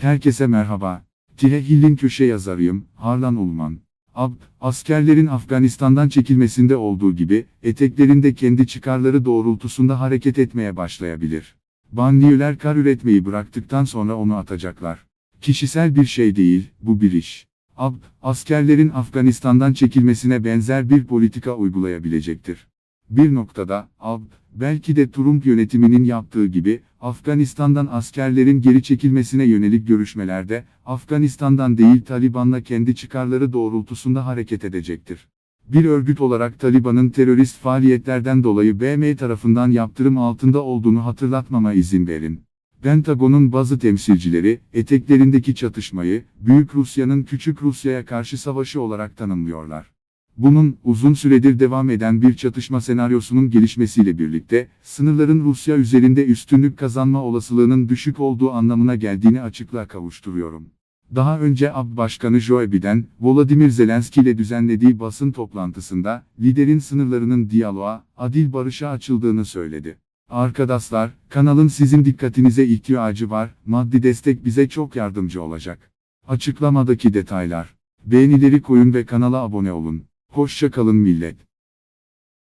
Herkese merhaba. Tihehill'in köşe yazarıyım, Harlan Ulman. Ab, askerlerin Afganistan'dan çekilmesinde olduğu gibi, eteklerinde kendi çıkarları doğrultusunda hareket etmeye başlayabilir. Banliyöler kar üretmeyi bıraktıktan sonra onu atacaklar. Kişisel bir şey değil, bu bir iş. Ab, askerlerin Afganistan'dan çekilmesine benzer bir politika uygulayabilecektir. Bir noktada, AB, belki de Trump yönetiminin yaptığı gibi, Afganistan'dan askerlerin geri çekilmesine yönelik görüşmelerde, Afganistan'dan değil Taliban'la kendi çıkarları doğrultusunda hareket edecektir. Bir örgüt olarak Taliban'ın terörist faaliyetlerden dolayı BM tarafından yaptırım altında olduğunu hatırlatmama izin verin. Pentagon'un bazı temsilcileri, eteklerindeki çatışmayı, Büyük Rusya'nın Küçük Rusya'ya karşı savaşı olarak tanımlıyorlar. Bunun, uzun süredir devam eden bir çatışma senaryosunun gelişmesiyle birlikte, sınırların Rusya üzerinde üstünlük kazanma olasılığının düşük olduğu anlamına geldiğini açıklığa kavuşturuyorum. Daha önce AB Başkanı Joe Biden, Volodymyr Zelenski ile düzenlediği basın toplantısında, liderin sınırlarının diyaloğa, adil barışa açıldığını söyledi. Arkadaşlar, kanalın sizin dikkatinize ihtiyacı var, maddi destek bize çok yardımcı olacak. Açıklamadaki detaylar. Beğenileri koyun ve kanala abone olun. Hoşça kalın millet.